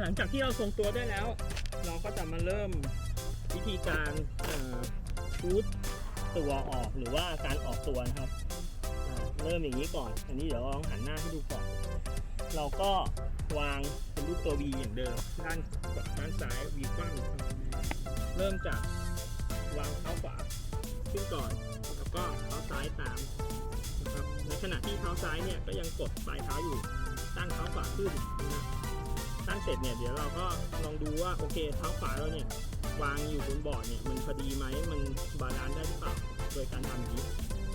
หลังจากที่เราทรงตัวได้แล้ว เราก็จะมาเริ่มวิธีการฟูดตัวออกหรือว่าการออกตัวนะครับ เริ่มอย่างนี้ก่อน อันนี้เดี๋ยวลองหันหน้าให้ดูก่อน เราก็วางเป็นรูปตัว V อย่างเดิมด้านด้านซ้าย V กว้างเริ่มจากวางเท้าขวาขึ้นก่อน แล้วก็เท้าซ้ายตามนะครับในขณะที่เท้าซ้ายเนี่ยก็ยังกดปลายเท้าอยู่ตั้งเท้าขวาขึ้นนะ ตั้งเสร็จเนี่ยเดี๋ยวเราก็ลองดูว่าโอเคเท้าขวาเราเนี่ยวางอยู่บนบอร์ดเนี่ยมันพอดีไหมมันบาลานซ์ได้หรือเปล่าโดยการทำนี้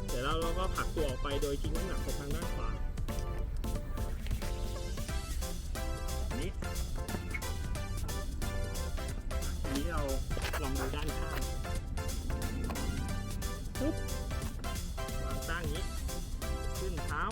เดี๋ยวเราเราก็ผลักตัวออกไปโดยทิ้งน้ำหนักไปทางด้านขวานี้นี้เราลองดูด้านข้างปุ๊บวางตั้งนี้ ขึ้นเท้า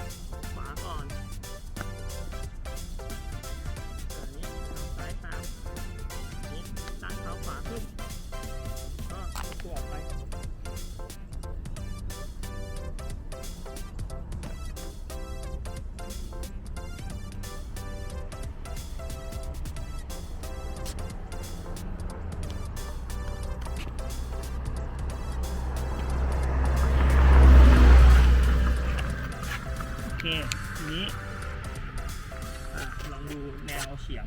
ดูแนวเฉียง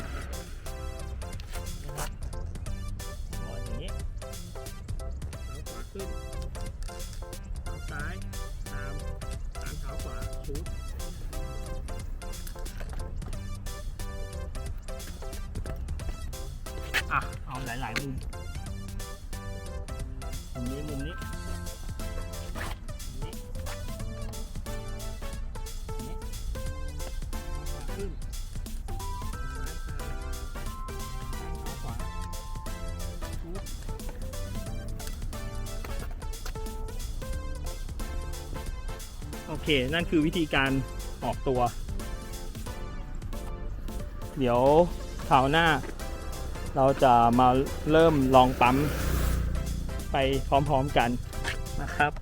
นะครับอร์ดอย่างนี้เท้าขวาขึ้นเท้าซ้ายตามตามเท้าขวาชูดอะ เอาหลายๆมุม ขึ้นโอเค นั่นคือวิธีการออกตัว เดี๋ยวคราวหน้า เราจะมาเริ่มลองปั๊มไปพร้อมๆกันนะครับ